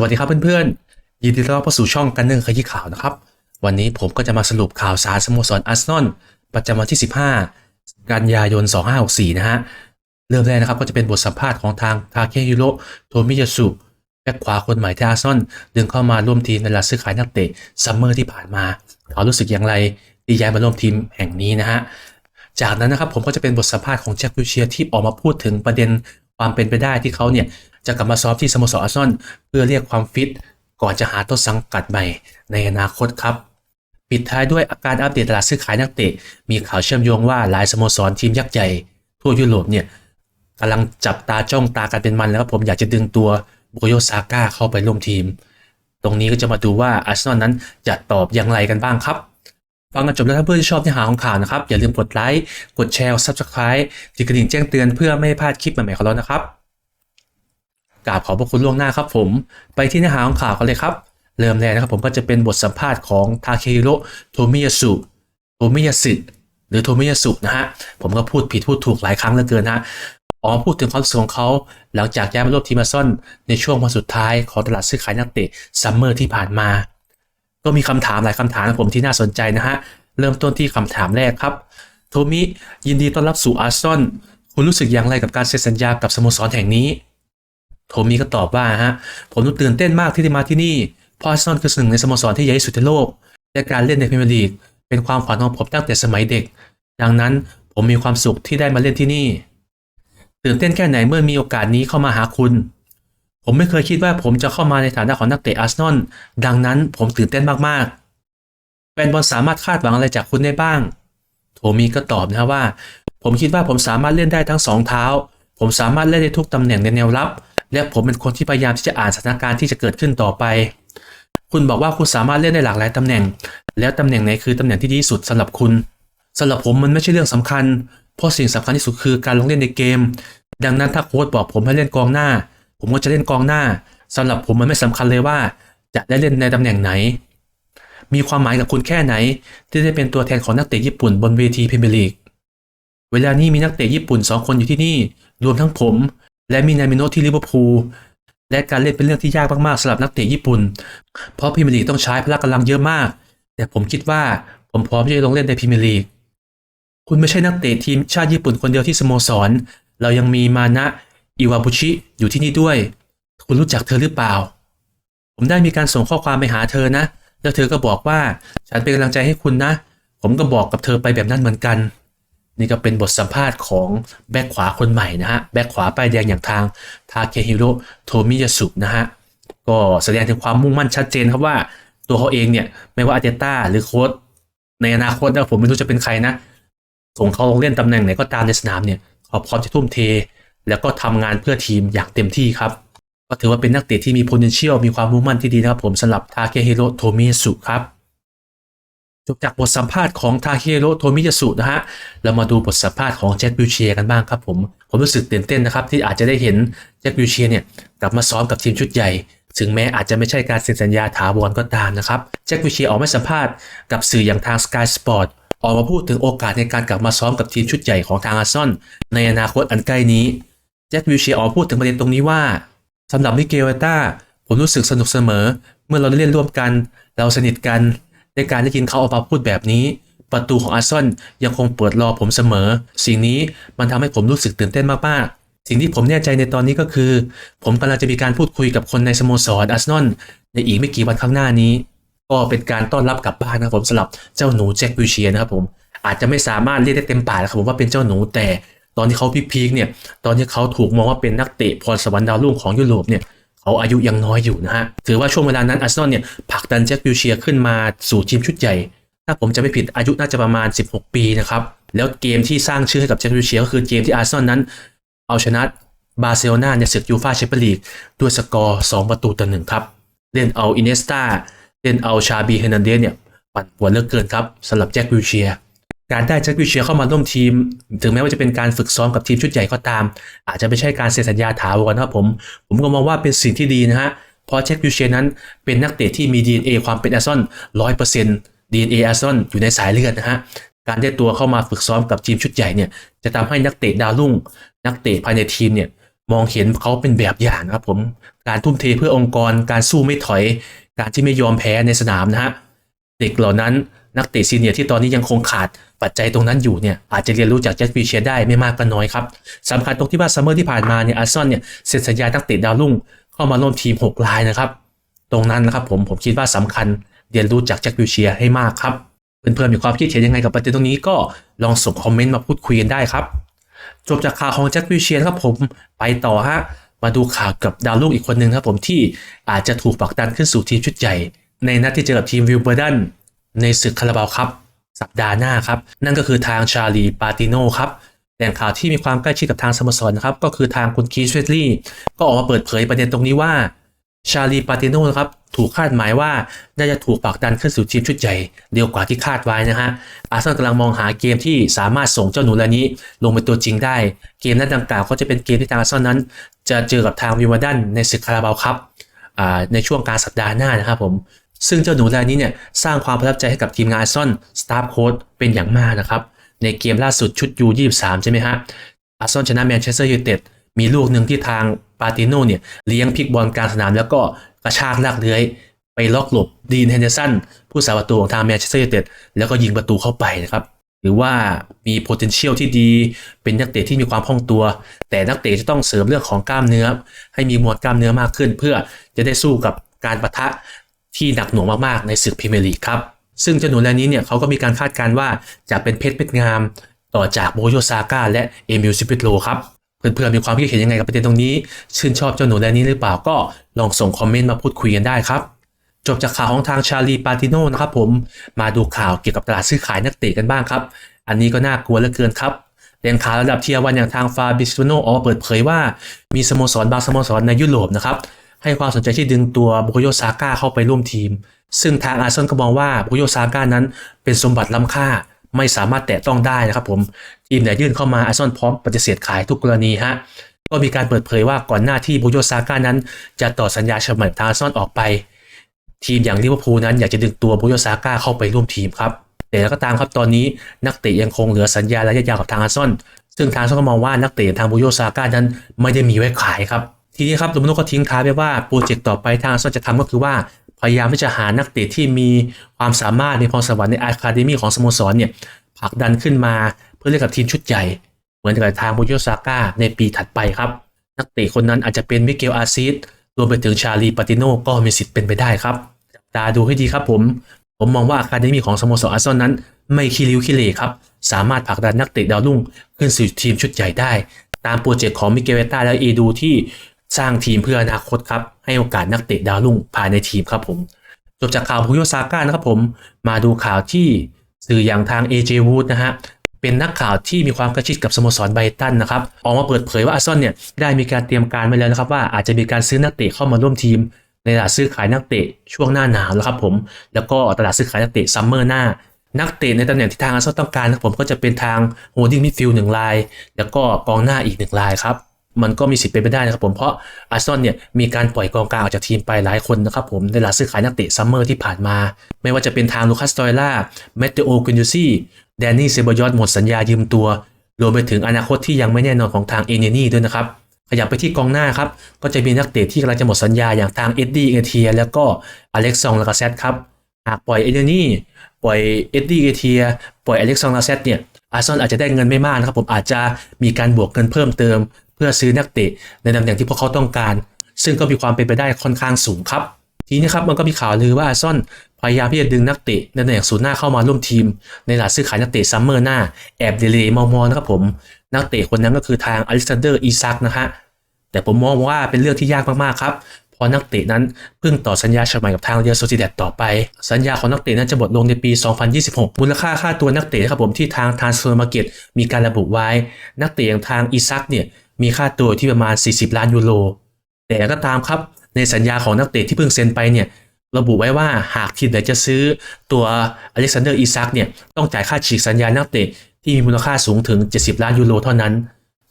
วัสดีครับเพื่อนๆ ยินดีต้อนรับเข้าสู่ช่องกันเนื่องขยี้ข่าวนะครับ วันนี้ผมก็จะมาสรุปข่าวสารสโมสรอาร์เซนอลประจำวันที่ 15 กันยายน 2564 นะฮะ เริ่มแรกนะครับก็จะเป็นบทสัมภาษณ์ของทางทาเคฮิโรโทมิยาสุแบ็คขวาคนใหม่ที่อาร์เซนอลดึงเข้ามาร่วมทีมในลาซื้อขายนักเตะซัมเมอร์ที่ผ่านมา เขารู้สึกอย่างไรที่ย้ายมาร่วมทีมแห่งนี้นะฮะ จากนั้นนะครับผมก็จะเป็นบทสัมภาษณ์ของแจ็ควิเชียร์ที่ออกมาพูดถึงประเด็นความเป็นไปได้ที่เขาเนี่ย จะกลับมาซ้อมที่สโมสรอาร์ซอลเพื่อเรียกความฟิตก่อนจะหาต้นสังกัดใหม่ในอนาคตครับ ปิดท้ายด้วยอาการอัปเดตตลาดซื้อขายนักเตะ มีข่าวเชื่อมโยงว่าหลายสโมสรทีมยักษ์ใหญ่ทั่วยุโรปเนี่ยกำลังจับตาจ้องตากันเป็นมันแล้วครับผมอยากจะดึงตัวบุโกโยซาก้าเข้าไปร่วมทีม ตรงนี้ก็จะมาดูว่าอาร์เซนอลนั้นจะตอบอย่างไรกันบ้างครับฟังกันจบแล้วถ้าเพื่อนชอบเนื้อหาของข่าวนะครับ อย่าลืมกดไลค์ กดแชร์ Subscribe ติดกระดิ่งแจ้งเตือนเพื่อไม่ให้พลาดคลิปใหม่ๆของเรานะครับ กราบขอบพระคุณล่วงหน้าครับผม ไปที่เนื้อหาของข่าวกันเลยครับ เริ่มแรกนะครับผมก็จะเป็นบทสัมภาษณ์ของทาเคฮิโร่โทมิยาสุโทมิยาสึหรือโทมิยาสุนะฮะ ผมก็พูดผิดพูดถูกหลายครั้งเหลือเกินฮะอ๋อพูดถึงความรู้สึกของเขา หลังจากย้ายมาร่วมทีมอารซอลในช่วงวันสุดท้ายของตลาดซื้อขายนักเตะซัมเมอร์ที่ผ่านมา ก็มีคำถามหลายคำถามนะผมที่น่าสนใจนะฮะ เริ่มต้นที่คำถามแรกครับ โทมิยินดีต้อนรับสู่อาร์ซอลคุณรู้สึกอย่างไรกับการเซ็นสัญญากับสโมสรแห่งนี้ โทมิก็ตอบว่าฮะผมรู้ตื่นเต้นมากที่ได้มาที่นี่เพราะอาร์เซนอลคือหนึ่งในสโมสรที่ใหญ่ที่สุดในโลก และการเล่นในพรีเมียร์ลีกเป็นความฝันของผมตั้งแต่สมัยเด็ก ดังนั้นผมมีความสุขที่ได้มาเล่นที่นี่ ตื่นเต้นแค่ไหนเมื่อมีโอกาสนี้เข้ามาหาคุณ ผมไม่เคยคิดว่าผมจะเข้ามาในฐานะของนักเตะอาร์เซนอลดังนั้นผมตื่นเต้นมากๆแฟนบอลสามารถคาดหวังอะไรจากคุณได้บ้าง โทมีก็ตอบนะว่า ผมคิดว่าผมสามารถเล่นได้ทั้งสองเท้า ผมสามารถเล่นได้ทุกตำแหน่งในแนวรับ และผมเป็นคนที่พยายามที่จะอ่านสถานการณ์ที่จะเกิดขึ้นต่อไป คุณบอกว่าคุณสามารถเล่นได้หลากหลายตำแหน่ง แล้วตำแหน่งไหนคือตำแหน่งที่ดีที่สุดสำหรับคุณสำหรับผมมันไม่ใช่เรื่องสำคัญ เพราะสิ่งสำคัญที่สุดคือการลงเล่นในเกม ดังนั้นถ้าโค้ชบอกผมให้เล่นกองหน้า ผมก็จะเล่นกองหน้าสำหรับผมมันไม่สำคัญเลยว่า จะได้เล่นในตำแหน่งไหน มีความหมายกับคุณแค่ไหน ที่ได้เป็นตัวแทนของนักเตะญี่ปุ่นบนเวทีพรีเมียร์ลีก เวลานี้มีนักเตะญี่ปุ่น 2 คนอยู่ที่นี่ รวมทั้งผม และมีนามิโนที่ลิเวอร์พูลและการเล่นเป็นเรื่องที่ยากมากๆสำหรับนักเตะญี่ปุ่น เพราะพรีเมียร์ลีกต้องใช้พละกำลังเยอะมาก แต่ผมคิดว่าผมพร้อมที่จะลงเล่นในพรีเมียร์ลีก คุณไม่ใช่นักเตะทีมชาติญี่ปุ่นคนเดียวที่สโมสร เรายังมีมานะอิวาบุชิอยู่ที่นี่ด้วย คุณรู้จักเธอหรือเปล่า ผมได้มีการส่งข้อความไปหาเธอนะ แล้วเธอก็บอกว่าฉันเป็นกำลังใจให้คุณนะ ผมก็บอกกับเธอไปแบบนั้นเหมือนกัน นี่ก็เป็นบทสัมภาษณ์ของแบ็คขวาคนใหม่นะฮะ แบ็คขวาป้ายแดงอย่างทางทาเคฮิโร่โทมิยาสุนะฮะ ก็แสดงถึงความมุ่งมั่นชัดเจนครับว่าตัวเขาเองเนี่ย ไม่ว่าอาเตต้าหรือโค้ชในอนาคตนะผมไม่รู้จะเป็นใครนะ ส่งเขาลงเล่นตำแหน่งไหนก็ตามในสนามเนี่ยเขาพร้อมจะทุ่มเท แล้วก็ทำงานเพื่อทีมอย่างเต็มที่ครับ ก็ถือว่าเป็นนักเตะที่มี potential มีความมุ่งมั่นที่ดีนะครับผมสำหรับทาเคฮิโร่โทมิยาสุครับ จบจากบทสัมภาษณ์ของทาเคโรโทมิยาสุนะฮะ เรามาดูบทสัมภาษณ์ของแจ็คบิวเชียกันบ้างครับผม ผมรู้สึกตื่นเต้นนะครับ ที่อาจจะได้เห็นแจ็คบิวเชียเนี่ยกลับมาซ้อมกับทีมชุดใหญ่ ถึงแม้อาจจะไม่ใช่การเซ็นสัญญาถาวรก็ตามนะครับ แจ็คบิวเชียออกมาสัมภาษณ์กับสื่ออย่างทาง Sky Sport ออกมาพูดถึงโอกาสในการกลับมาซ้อมกับทีมชุดใหญ่ของทางอาร์ซอลในอนาคตอันใกล้นี้ แจ็ควิลเชียออกพูดถึงประเด็นตรงนี้ว่าสำหรับมิเกลเวต้าผมรู้สึกสนุกเสมอ เมื่อเราได้เล่นร่วมกัน เราสนิทกัน ในการได้ยินเขาออกมาพูดแบบนี้ ประตูของอาร์เซนอลยังคงเปิดรอผมเสมอ สิ่งนี้มันทำให้ผมรู้สึกตื่นเต้นมากๆ สิ่งที่ผมแน่ใจในตอนนี้ก็คือ ผมกำลังจะมีการพูดคุยกับคนในสโมสรอาร์เซนอลในอีกไม่กี่วันข้างหน้านี้ ก็เป็นการต้อนรับกลับบ้านนะครับผมสำหรับเจ้าหนูแจ็ควิลเชียนะครับผมอาจจะไม่สามารถเรียกได้เต็มปากนะครับผมว่าเป็นเจ้าหนูแต่ตอนที่เขาพีคเนี่ย ตอนที่เขาถูกมองว่าเป็นนักเตะพรสวรรค์ดาวรุ่งของยุโรปเนี่ย เขาอายุยังน้อยอยู่นะฮะ ถือว่าช่วงเวลานั้นอาร์เซนอลเนี่ยผลักดันแจ็ควิลเชียขึ้นมาสู่ทีมชุดใหญ่ ถ้าผมจะไม่ผิดอายุน่าจะประมาณ 16 ปีนะครับ แล้วเกมที่สร้างชื่อให้กับแจ็ควิลเชียก็คือเกมที่อาร์เซนอลนั้น เอาชนะบาร์เซโลนาในศึกยูฟ่าแชมเปี้ยนลีกด้วยสกอร์ 2 ประตูต่อหนึ่งครับ เล่นเอาอินเนสตาเล่นเอาชาบีเฮนันเดสเนี่ยปั่นป่วนเลือเกินครับสำหรับแจ็ควิลเชียร์ การได้แจ็ควิเชียเข้ามาร่วมทีม ถึงแม้ว่าจะเป็นการฝึกซ้อมกับทีมชุดใหญ่ก็ตาม อาจจะไม่ใช่การเซ็นสัญญาถาวรนะครับผม ผมก็มองว่าเป็นสิ่งที่ดีนะฮะ เพราะแจ็ควิเชียนั้นเป็นนักเตะที่มี DNA ความเป็นอาร์ซอลร้อยเปอร์เซ็นต์ DNA อาร์เซอลอยู่ในสายเลือดนะฮะ การได้ตัวเข้ามาฝึกซ้อมกับทีมชุดใหญ่เนี่ย จะทำให้นักเตะดาวรุ่ง นักเตะภายในทีมเนี่ยมองเห็นเขาเป็นแบบอย่างนะครับผม การทุ่มเทเพื่อองค์กร การสู้ไม่ถอย การที่ไม่ยอมแพ้ในสนามนะฮะ เด็กเหล่านั้น นักเตะซีเนียร์ที่ตอนนี้ยังคงขาดปัจจัยตรงนั้นอยู่เนี่ยอาจจะเรียนรู้จากแจ็ควิเชียได้ไม่มากก็น้อยครับสำคัญตรงที่ว่าซัมเมอร์ที่ผ่านมาเนี่ยอาร์ซอลเนี่ยเซ็นสัญญานักเตะดาวรุ่งเข้ามาร่วมทีม 6 รายนะครับ ตรงนั้นนะครับผมผมคิดว่าสำคัญเรียนรู้จากแจ็ควิเชียให้มากครับเพื่อนๆมีความคิดเห็นยังไงกับประเด็นตรงนี้ก็ลองส่งคอมเมนต์มาพูดคุยกันได้ครับจบจากข่าวของแจ็ควิเชียครับผมไปต่อฮะมาดูข่าวกับดาวรุ่งอีกคนหนึ่งครับผมที่อาจจะถูกผลักดันขึ้นสู่ทีมชุดใหญ่ ในนัดที่เจอกับทีมวิลเบอร์ดัน ในศึกคาราบาวครับ สัปดาห์หน้าครับ นั่นก็คือทางชาลีปาติโนครับแหล่งข่าวที่มีความใกล้ชิดกับทางสโมสรนะครับก็คือทางคุณคีสเวตลี่ก็ออกมาเปิดเผยประเด็นตรงนี้ว่าชาลีปาติโนนะครับถูกคาดหมายว่าน่าจะถูกผลักดันขึ้นสู่ทีมชุดใหญ่เร็วกว่าที่คาดไว้นะฮะอาร์เซนอลกำลังมองหาเกมที่สามารถส่งเจ้าหนูรายนี้ ลงเป็นตัวจริงได้ เกมนั้นดังกล่าวก็จะเป็นเกมที่ทางอาร์เซนอลนั้น จะเจอกับทางวิวดันในศึกคาราบาวครับในช่วงกลารสัปดาห์หน้านะครับผม ซึ่งเจ้าหนูรายนี้เนี่ยสร้างความประทับใจให้กับทีมงานอาร์ซอลสตาฟโค้ดเป็นอย่างมากนะครับ ในเกมล่าสุดชุดยู23ใช่ไหมฮะอาร์ซอลชนะแมนเชสเตอร์ยูไนเต็ดมีลูกหนึ่งที่ทางปาติโนเนี่ยเลี้ยงพลิกบอลกลางสนาม แล้วก็กระชากลากเลื้อย ไปล็อกหลบดีนเฮนเดอร์สันผู้สาประตูของทางแมนเชสเตอร์ยูไนเต็ดแล้วก็ยิงประตูเข้าไปนะครับหรือว่ามี potential ที่ดี เป็นนักเตะที่มีความคล่องตัว แต่นักเตะจะต้องเสริมเรื่องของกล้ามเนื้อ ให้มีมวลกล้ามเนื้อมากขึ้น เพื่อจะได้สู้กับการประทะ ที่หนักหน่วงมากๆในศึกพรีเมียร์ลีกครับ ซึ่งเจ้าหนูรายนี้เนี่ยเขาก็มีการคาดการณ์ว่าจะเป็นเพชรเม็ดงาม ต่อจากโบโยซาก้าและเอมิลซิปิโลครับเพื่อนๆมีความคิดเห็นยังไงกับประเด็นตรงนี้ ชื่นชอบเจ้าหนูรายนี้หรือเปล่าก็ลองส่งคอมเมนต์มาพูดคุยกันได้ครับจบจากข่าวของทางชาลีปาติโนนะครับผมมาดูข่าวเกี่ยวกับตลาดซื้อขายนักเตะกันบ้างครับ อันนี้ก็น่ากลัวเหลือเกินครับแหล่งข่าวระดับเทียวันอย่างทางฟาบิสโตโนออกมาเปิดเผยว่ามีสโมสรบางสโมสรในยุโรปนะครับ ให้ความสนใจที่ดึงตัวบุโยซาก้าเข้าไปร่วมทีม ซึ่งทางอาร์เซนอลก็มองว่าบุโยซาก้านั้นเป็นสมบัติล้ำค่าไม่สามารถแตะต้องได้นะครับผมทีมไหนยื่นเข้ามาอาร์เซนอลพร้อมปฏิเสธขายทุกกรณีฮะก็มีการเปิดเผยว่าก่อนหน้าที่บุโยซาก้านั้น จะต่อสัญญาฉบับทางอาร์เซนอลออกไป ทีมอย่างลิเวอร์พูลนั้นอยากจะดึงตัวบุโยซาก้าเข้าไปร่วมทีมครับแต่แล้วก็ตามครับตอนนี้นักเตะยังคงเหลือสัญญาระยะยาวกับทางอาร์เซนอลซึ่งทางอาร์เซนอลก็มองว่านักเตะทางบุโยซาก้านั้นไม่ได้มีไว้ขายครับ ทีนี้ครับโดมิโนก็ทิ้งท้ายไปว่าโปรเจกต์ต่อไปทางอาร์เซนอลจะทำก็คือว่าพยายามที่จะหานักเตะที่มีความสามารถมีพรสวรรค์ในอะคาเดมีของสโมสรเนี่ยผลักดันขึ้นมาเพื่อเล่นกับทีมชุดใหญ่ เหมือนกับทางบุโยซาก้าในปีถัดไปครับ นักเตะคนนั้นอาจจะเป็นมิเกลอาซิสรวมไปถึงชาลีปาติโนก็มีสิทธิ์เป็นไปได้ครับจับตาดูให้ดีครับผม ผมมองว่าอะคาเดมีของสโมสรอาร์เซนอลนั้น ไม่ขี้ริ้วขี้เหร่ครับสามารถผลักดันนักเตะดาวรุ่งขึ้นสู่ทีมชุดใหญ่ได้ ตามโปรเจกต์ของมิเกลเวต้าและเอดูที่ สร้างทีมเพื่ออนาคตครับ ให้โอกาสนักเตะดาวรุ่งภายในทีมครับผมจบจากข่าวพุโยซาก้านะครับผมมาดูข่าวที่สื่ออย่างทาง AJ Wood นะฮะเป็นนักข่าวที่มีความกล้ชิดกับสโมสรไบรตันนะครับออกมาเปิดเผยว่าอาร์เซนอลเนี่ยได้มีการเตรียมการไว้แล้วนะครับว่าอาจจะมีการซื้อนักเตะเข้ามาร่วมทีม ในตลาดซื้อขายนักเตะช่วงหน้าหนาวแล้วครับผมแล้วก็ตลาดซื้อขายนักเตะซัมเมอร์หน้านักเตะในตำแหน่งที่ทางอาร์เซนอลต้องการนะครับผมก็จะเป็นทางโฮดดิ้งมิดฟิลด์หนึ่งราย แล้วก็กองหน้าอีกหนึ่งรายครับ มันก็มีสิทธิ์เป็นไปได้นะครับผมเพราะอาร์เซนอลเนี่ยมีการปล่อยกองกลางออกจากทีมไปหลายคนนะครับผมในตลาดซื้อขายนักเตะซัมเมอร์ที่ผ่านมา ไม่ว่าจะเป็นทางลูคัสตอยล่าเมตเตโอกุนยูซี่แดนนี่เซบอยอสหมดสัญญายืมตัวรวมไปถึงอนาคตที่ยังไม่แน่นอนของทางเอเนนี่ด้วยนะครับขยับไปที่กองหน้าครับ ก็จะมีนักเตะที่กำลังจะหมดสัญญาอย่างทางเอ็ดดี้เอเทียแล้วก็อเล็กซองลากาเซตครับหากปล่อยเอเนนี่ปล่อยเอ็ดดี้เอเทียปล่อยอเล็กซองลาเซตเนี่ยอาร์เซนอลอาจจะได้เงินไม่มากนะครับผมอาจจะมีการบวกเงินเพิ่มเติม เพื่อซื้อนักเตะในตำแหน่งที่พวกเขาต้องการ ซึ่งก็มีความเป็นไปได้ค่อนข้างสูงครับ ทีนี้ครับมันก็มีข่าวลือว่าอาร์ซอนพยายามที่จะดึงนักเตะในตำแหน่งศูนย์หน้าเข้ามาร่วมทีม ในตลาดซื้อขายนักเตะซัมเมอร์หน้าแอบเดเลย์มอมอนะครับผมนักเตะคนนั้นก็คือทางอเล็กซานเดอร์อีซักนะฮะแต่ผมมองว่าเป็นเรื่องที่ยากมากๆครับ เพราะนักเตะนั้นเพิ่งต่อสัญญาฉบับใหม่กับทางเรียลโซซิเดตต่อไป สัญญาของนักเตะนั้นจะหมดลงในปี 2026 มูลค่าค่าตัวนักเตะนะครับผมที่ทางทาง Transfer Market มีการระบุไว้ นักเตะอย่างทางอีซักเนี่ยมีค่าตัวที่ประมาณ 40 ล้านยูโร แต่ก็ตามครับในสัญญาของนักเตะที่เพิ่งเซ็นไปเนี่ยระบุไว้ว่าหากทีมไหนจะซื้อตัวอเล็กซานเดอร์อีซักเนี่ยต้องจ่ายค่าฉีกสัญญานักเตะที่มีมูลค่าสูงถึง 70 ล้านยูโรเท่านั้น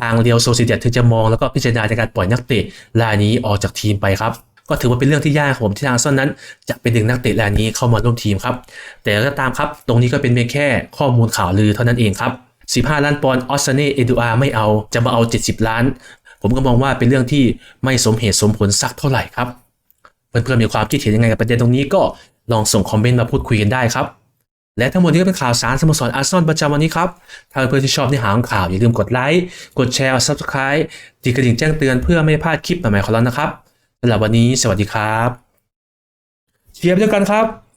ทางเรียวโซซิเดตถึงจะมองแล้วก็พิจารณาในการปล่อยนักเตะรายนี้ออกจากทีมไปครับ ก็ถือว่าเป็นเรื่องที่ยากครับผมที่ทางซนอลนั้น จะไปดึงนักเตะรายนี้เข้ามาร่วมทีมครับ แต่ก็ตามครับ ตรงนี้ก็เป็นเพียงแค่ข้อมูลข่าวลือเท่านั้นเองครับ 15 ล้านปอนด์ออสเซเน่เอดูอาไม่เอาจะมาเอา 70 ล้าน ผมก็มองว่าเป็นเรื่องที่ไม่สมเหตุสมผลสักเท่าไหร่ครับเพื่อนๆมีความคิดเห็นยังไงกับประเด็นตรงนี้ก็ลองส่งคอมเมนต์มาพูดคุยกันได้ครับ และทั้งหมดนี้ก็เป็นข่าวสารสโมสรอาร์ซอนประจำวันนี้ครับ ถ้าเพื่อนๆที่ชอบเนื้อหาของข่าว อย่าลืมกดไลค์ กดแชร์ subscribe ติดกระดิ่งแจ้งเตือนเพื่อไม่พลาดคลิปใหม่ๆของเรานะครับสำหรับวันนี้ สวัสดีครับเชียร์ไปด้วยกันครับ